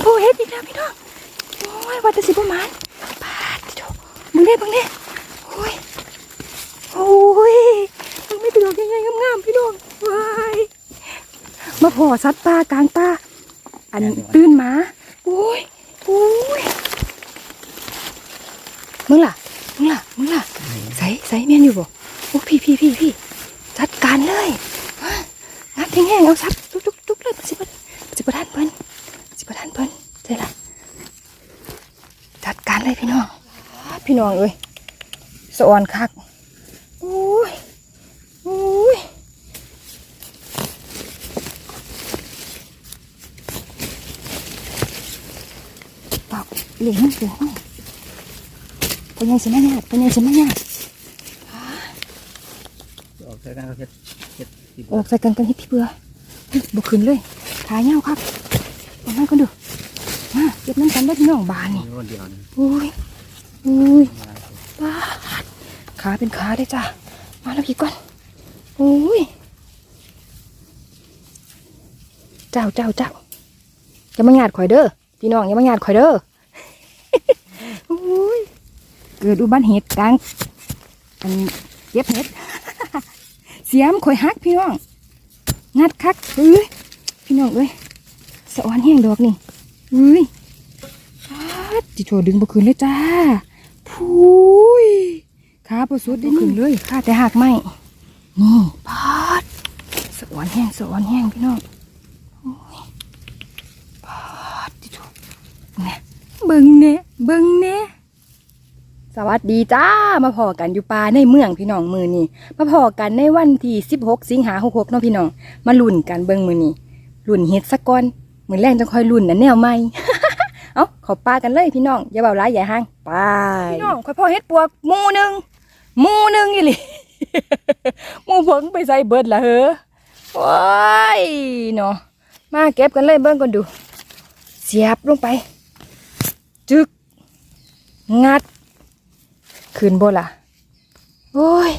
โพเฮ็ดอีกแล้วพี่น้องโอ้ยว่าแต่สิประมาณปาดโถมึงเด้มึงเด้โอ้ยโอ้ยมึงไม่เป็นดอกยังไงงามๆพี่น้องว้ายมาพอสัตว์ป่ากลางป่าอันตื่นหมาโอ้ยโอ้ยมึงล่ะมึงล่ะมึงล่ะใส่ใส่แม่นอยู่บ่โอ้พี่พี่พี่พี่จัดการเลยว้างัดแห้งๆเอาซับจุกจุกจุกเลยสิบสิบทันเพิ่นสิบทันเพิ่นใช่ละจัดการ เลยพี่น้อง พี่น้องเอ้ยสะออนคักโอ้ยโอ้ยเปล่าเหลียงมันเหลียงมันเป็นยังสิมาญาติเป็นยังสิมาญาติออกใส่กันเขาเฮ็ดเฮ็ดสิบออกใส่กันกันให้พี่เบื่อเฮ้ยบ่ขึ้นเลยขาเหี่ยวครับเอาให้กันดูมาเก็บน้ำกันได้พี่น้องบานนี่คนเดียวนี่อุ้ยอุ้ยมาบาดขาเป็นขาได้จ้ะมาแล้วพี่ก่อนอุ้ยเจ้าเจ้าเจ้าอย่ามาหยาดข่อยเด้อพี่น้องอย่ามาหยาดข่อยเด้ออุ้ยเกิดอุบัติเหตุกลางอันเย็บเห็ดเสียมข่อยฮักพี่น้องงัดคักเอ้ยพี่น้องเอ้ยสะออนแห้งดอกนี่เอ้ยพาด จิโถดึงบ่คืนเลยจ้าพุ้ยขาประสุดได้ขึ้นเลยข้าแต่หักไม่นี่พาดสะออนแห้งสะออนแห้งพี่น้องโอ้ยพาดจิโถเนี่ยเบิ่งเน่เบิ่งเน่สวัสดีจ้ามาพอกันอยู่ป่าในเมืองพี่น้องมือนี่มาพอกันในวันที่ 16 สิงหาคม66เนาะพี่น้องมาลุ่นกันเบิ่งมือนี้ลุ่นเฮ็ดสักก่อนมือแรงจังค่อยลุ่นนะแนวใหม่ เอ้าเขอปลากันเลยพี่น้องอย่าเบาร้ายอย่าห่างไปพี่น้องค่อยพ่อเฮ็ดปวกหมูหนึ่งหมูหนึ่งอีหลีหมูเพิ่งไปใส่เบิดละเหรอว้ายเนาะมาเก็บกันเลยเบิ่งกันดู เสียบลงไป จึก งัดขึ้นบ่ล่ะ โอ้ย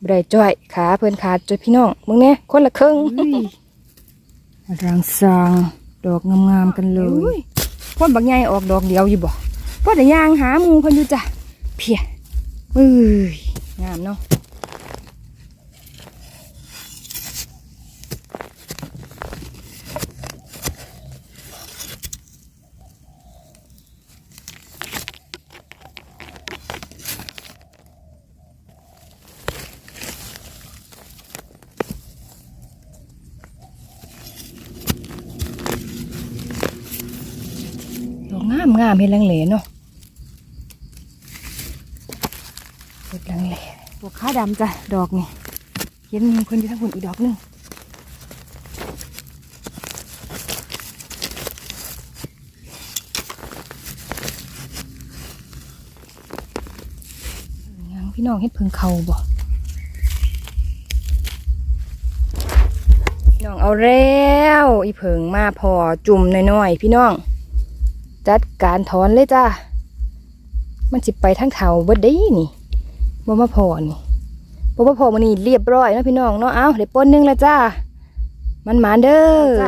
บ่ได้จ้อยขาเพิ่นขาดจ้อยพี่น้องมึงแน่คนละครึ่งรังสางดอกงามๆกันเลย พ่นบักใหญ่ออกดอกเดียวอยู่บ่พ่อแต่ยางหามูเพิ่นอยู่จ้ะเพียเอ้ยงามเนาะดอก งามงามเห็นลังเหลเนาะเห็ดลังเหลพวกขาดำจ้ะดอกนี่เห็นมีคนอยู่ทั้งคนอีกดอกหนึงยังพี่น้องเห็ดเพิงเขาบ่พี่น้องเอาแล้ว อีเพิงมาพอจุ่มน้อยๆพี่น้อง จัดการถอนเลยจ้ามันสิไปทั้งเถาเบิดได้นี่บ่มาพอนี่บ่มาพอมันนี่เรียบร้อยเนาะพี่น้องเนาะเอาเดี๋ยวปนหนึงแล้วจ้ามันหมานเด้อ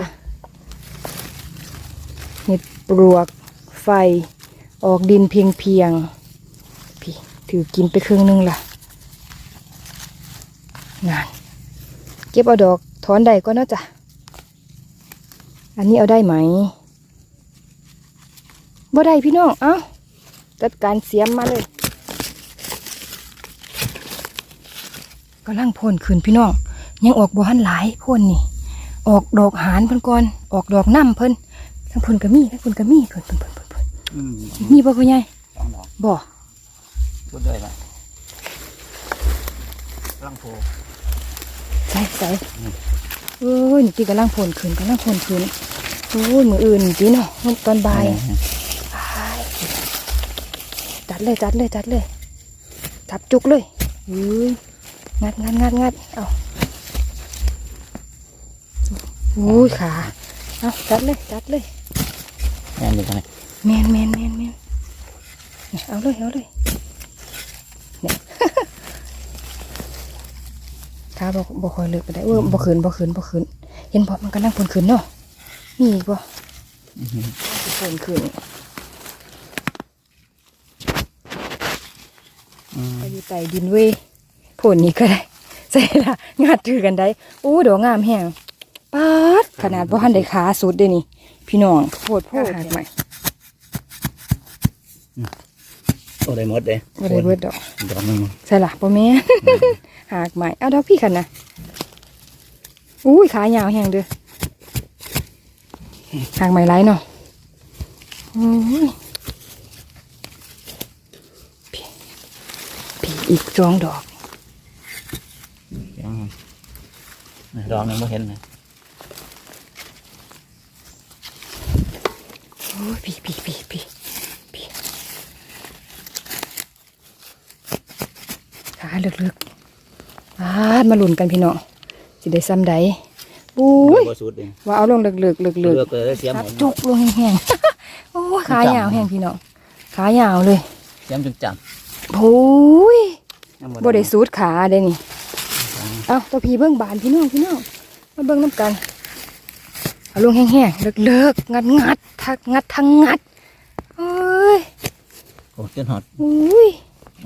เห็ดปลวกไฟออกดินเพียงเพียงๆพี่ถือกินไปครึ่งหนึงล่ะงาน เก็บเอาดอกถอนได้ก็เนาะจ้ะอันนี้เอาได้ไหม บ่ได้พี่น้องเอ้าจัดการเสียมมาเลยกำลังพ่นขึ้นพี่น้องยังออกบ่หันหลายพ่นนี่ ออกดอกหานเพิ่นก่อนออกดอกน้ำเพิ่นทั้งเพิ่นก็มีทั้งเพิ่นก็มีเพิ่นเพิ่นเพิ่นเพิ่นเพิ่นอืมมีบ่พ่อใหญ่สองดอกบ่พูดด้วยละรังโพใส่ใส่เอ้ยนี่ตีกำลังพ่นขึ้นกำลังพ่นขึ้นโอ้ยมืออื่นตีเนาะตอนบ่ายจั ดเลยจัดเลยจัดเลย จับจุกเลยอุ้ยงัดงัดงัดงัดเอาอุ้ยขาเอาจัดเลยจัดเลยแม่นอยู่ตรงไหนแมนแมนแมนแมนเนี่ยเอาเลยเอาเลยเนี่ยขาบอกบอกคอยเลิกไปได้เออบอกขืนบอกขืนบอกขืนเห็นบอกมันกำลังผลขืนเนาะมีอีกบ่สิเพิ่นขึ้น อืม ไปอยู่ใต้ดินเว้ยผลนี้ก็ได้ใส่ละงัดถือกันได้โอ้ดอกงามแฮงป๊าดขนาดบ่ทันได้ขาสุดเด้นี่ พี่น้องโพดโพดหักใหม่โอ้ได้หมดเลยบ่ได้เบิดดอกดอกหนึงใส่ละบ่แม่นหักใหม่เอาดอกพี่กันนะอุ้ยขายาวแฮงเด้อหักใหม่หลายเนาะโอ้ยพี่พี่ อีกสองดอกยังดอกหนึงไม่เห็นเลยโอ้ยพี่พี่พี่พี่พี่ขาลึกๆอาดมาหลุนกันพี่น้องสิได้ซ้ำใดอุ้ยบ่สุดเลยว่าเอาลงลึกๆลึกๆลึกเลือกเลยเสียมครับหมดจุกลงแห้งๆโอ้ยขายาวแห้งพี่น้องขายาวเลยเสียมจุงจังโอ้ยยัง บ่ได้สูดขาเด้นี่ เอาตัวพี่เบิ่งบานพี่น้องพี่น้องมาเบิ่งน้ำกันเอาลงแห้งๆเลิกๆงัดงัดๆทักงัดทั้งงัดเอ้ยโอ้จนหอดอุ้ย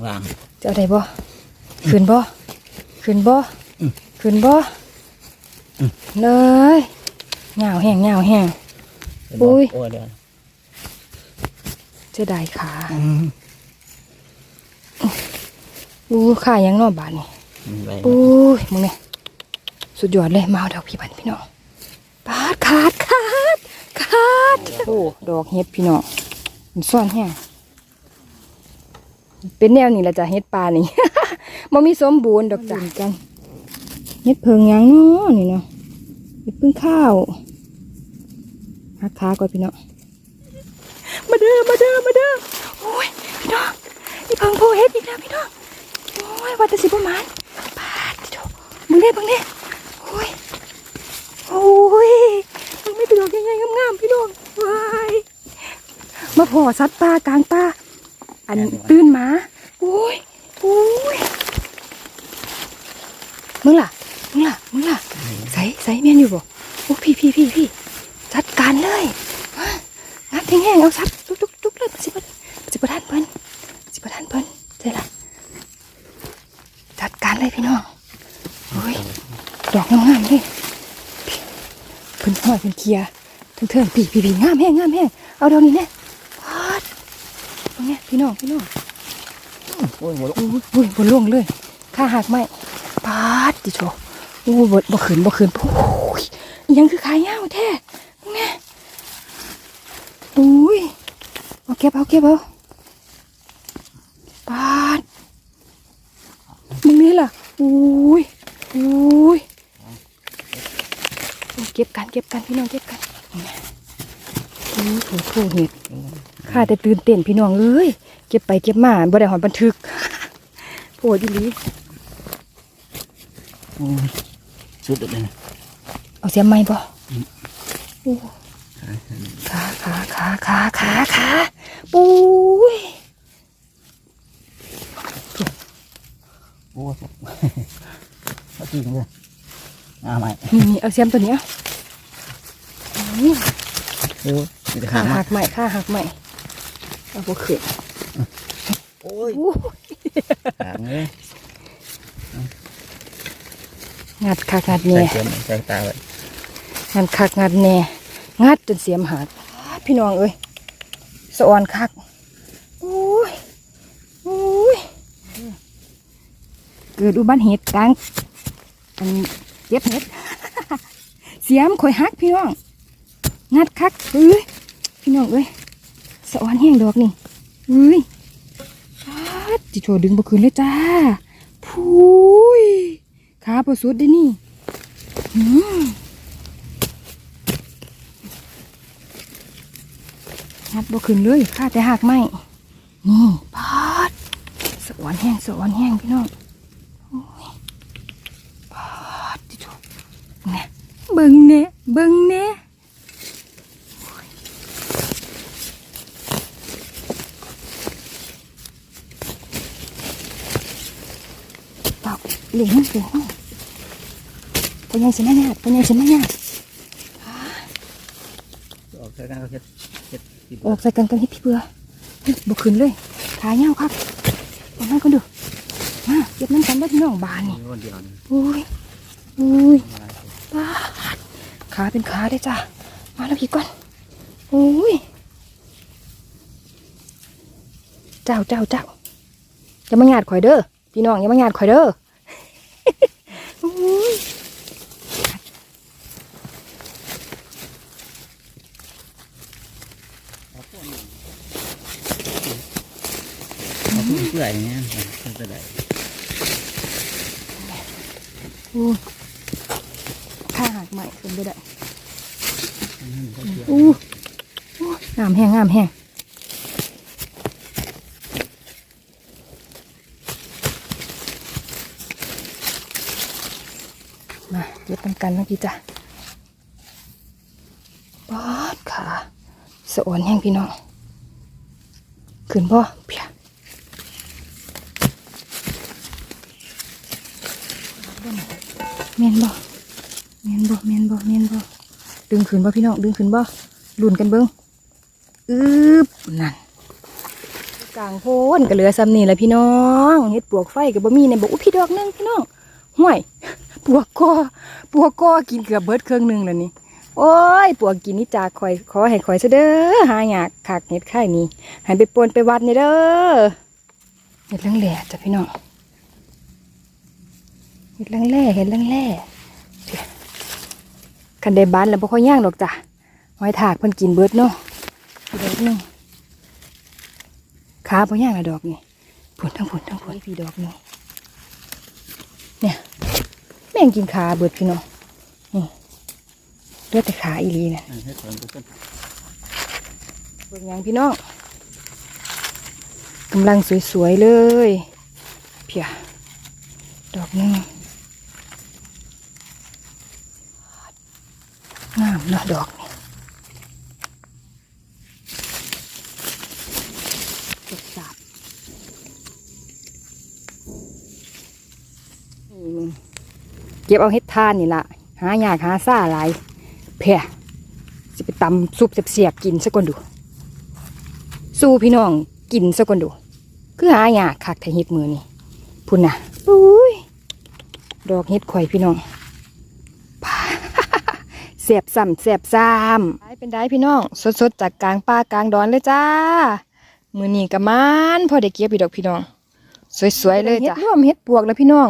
วางจะเอาได้บ่ขึ้นบ่ขึ้นบ่อืมขึ้นบ่อืมเลยเหงาแห้งเหงาแห้งเป็นบ่อุ้ยโอ้ยเดี๋ยวจะได้ขา อืมอู้ขายังนอกบานนี่ไปอุ้ยมึงเนี่ยสุดยอดเลยมาเอาดอกพี่บันพี่น้องปาดขาดขาดขาดโอ้ดอกเห็ดพี่น้องมันซ่อนแห้งเป็นแนวนี้ละจ้ะเห็ดปลานี่มันมีสมบูรณ์ดอกจ้ะกันเห็ดเพิงหยังเนาะนี่เนาะเห็ดพึ่งข้าวหักขาก่อนพี่น้องมาเด้อมาเด้อมาเด้อโอ้ยพี่น้องนี่เพิงโพเห็ดอีกแล้วพี่น้องโอ้ ยว่าแต่สิประมาณปาดโถมึงเนี่ยมึงเนี่ยโอ้ยโอ้ยมึงไม่ไปดอกยังไงงามๆพี่น้องวายมาพอสัตว์ป่ากลางป่าอันตื่นหมาโอ้ยโอ้ยมึงล่ะมึงล่ะมึงล่ะใส่ใส่เมียนอยู่บ่โอ้พี่พี่พี่พี่จัดการเลยงัดแห้งๆเอาซัดจุกจุกจุกเลยสิบสิบทันเพิ่นสิบทันเพิ่นใช่ล่ะ จัดการเลยพี่น้องโอ้ย ดอกงามๆเลยพี่เพิ่นห อยเพิ่นเคลียร์เทิงๆปีปีปีงามแห้งงามแห้งเอาดอกนี้แน่พอดตรงเนี้ยพี่น้องพี่น้องโอ้ยหัวลุกโอ้ยโอ้ยบนล่วงเลยข้าหักไหมปาดดิโชโอ้ยบ่บ่ขืนบ่ขืนโอ้ยอิหยังคือขายยาวแท้ตรงเนี้ยโอ้ยเอาเก็บเอาเก็บเอาปาดมึงนี่ล่ะโอ้ยโอ้ย เก็บกันเก็บกันพี่น้องเก็บกันนี่โอ้โหโถเห็ดข้าแต่ตื่นเต้นพี่น้องเอ้ยเก็บไปเก็บมาบ่ได้หอนบันทึกโผล่ดีหลีโอ้ยสุดเลยนะเอาเสียมไม้บ่โอ้ขาขาขาขาขาขาปุ้ยโอ้ยเขาจริงเลยมาใหม่นี่นี่เอาเสียมตัวนี้เอานี่ โอ้ยมีแต่ขาหางมาหักใหม่ขาหักใหม่เอาบ่ขึ้นโอ้ยโอ้ยหางเลยงัดคักงัดใส่แน่เสียมใส่ตาไว้งัดคักงัดแน่งัดจนเสียมหักพี่น้องเอ้ยสะออนคักโอ้ยโอ้ยเกิดอุบัติเหตุกลางอันเจ็บเห็ด เสียมข่อยหักพี่น้อง งัดคักเอ้ยพี่น้องเอ้ยสะออนแห้งดอกนี่เอ้ยปาดจิโถดึงบ่คืนเลยจ้าพูยขาประสุดได้นี่อืมงัดบ่คืนเลยข้าแต่หักไม่นี่ปาดสะออนแห้งสะออนแห้งพี่น้องโอ้ยปาดจิโถเนี่ยเบิ่งเน่เบิ่งเน่เปล่าเห ลืองเหลืองตัวใหญ่สิแม่เนี่ยตัวใหญ่สิแม่เนี่ยออกใส่กันเขาเฮ็ดเฮ็ดติดออกใส่กันกันเฮ็ดพี่เบื่อเฮ้ยบ่ขึ้นเลยขาเหี่ยวครับเอามากันดูมาเก็บน้ำกันได้อพี่น้องบานนี่มีคนเดียวนี่อุ้ยอุ้ยมาหลายคนบาดขาเป็นขาได้จ้ะมาแล้วพี่ก่อนอุ้ยเจ้าเจ้าเจ้าอย่ามาหยาดข่อยเด้อพี่น้องอย่ามาหยาดข่อยเด้ออุ้ย เอาพวกนี้ เอาพวกนี้เปื่อยอย่างเงี้ยมันจะได้อู้ข้าหักใหม่เป็นไปได้อันนี้มันก็เปื่อยอู้อู้งามแห้งงามแห้งมาเย็บกันกันนะพี่จ้ะปอดขาสะอ่อนแห้งพี่น้อง ขึ้นบ่เพียเมนบ่เมนบ่เมนบ่เมนบ่ดึง ขึ้นบ่พี่น้องดึงขึ้นบ่ลุ่นกันเบิ้งอึบนั่นกลางโพนก็เหลือซ้ำนี่แหละพี่น้องเฮ็ดปวกไฟกับบ่มีในบ่อุ้พี่ดอกหนึงพี่น้องห่วยปวกกอปวกกอกินเกือบเบิดเครื่องหนึงแล้วนี่โอ้ยปวกกินนี่จากคอยขอให้คอยซะเด้อหาอยากขากเห็ดไข่นี่ให้ไปปนไปวัดนี่เด้อเห็ดเรื่องแหล่จ้ะพี่น้องเห็ดเรื่องแหล่เห็ดเรื่องแหล่ คันได้บ้านแล้วบ่ค่อยย่างดอกจ้ะหอยถากเพิ่นกินเบิดเนาะอีกดอกหนึงขาบ่ย่างละดอกนี่ผุนทั้งผุนทั้งผุนพี่ดอกนี่เนี่ยแม่งกินขาเบิดพี่น้องนี่เลือแต่ขาอีลีนะอันนี้ให้เพิ่มต้นเบิ่งยังพี่น้องกำลังสวยๆเลย เพียดอกนึง งามเนาะดอกนี่เก็บสาบนี่มึงเก็บเอาเฮ็ดทานนี่ละหายากหาซ่าหลายเพียสิไปตำซุปเสียบๆกินซะก่อนดู สู้พี่น้องกินซะก่อนดู คือหายากคักไทยเฮ็ดมือนี่พุ่นน่ะอุ้ยดอกเฮ็ดข่อยพี่น้อง สียบซ้ำเสียบซ้ำได้เป็นได้พี่น้อง สดๆ จากกลางป่ากลางดอนเลยจ้า มือนี้กะมันพอได้เก็บพี่ดอกพี่น้อง สวยๆเลยจ้ะเฮ็ดร่วมเฮ็ดปวกแล้วพี่น้อง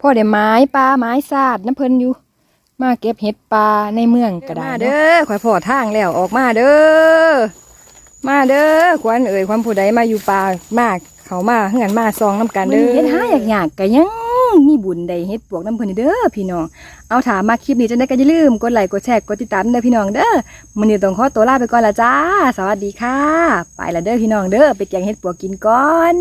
พ่อได้ไม้ปลาไม้ซาดน้ำเพิ่นอยู่ มาเก็บเห็ดปลาในเมืองก็ได้มาเด้อข่อยพอทางแล้วออกมาเด้อมาเด้อควันเอ่ยควันผู้ใดมาอยู่ป่ามากเขามาเฮือนมาซองน้ำกันเด้อเฮ็ดหาอยากๆก็ยัง มีบุญได้เฮ็ดปวกน้ำเพิ่นเด้อพี่น้อง เอาถามมาคลิปนี้จังได้ก็อย่าลืมกดไลค์กดแชร์กดติดตามเด้อพี่น้องเด้อมื้อนี้ต้องขอตัวลาไปก่อนละจ้า สวัสดีค่ะ ไปละเด้อพี่น้องเด้อไปแกงเฮ็ดปวกกินก่อน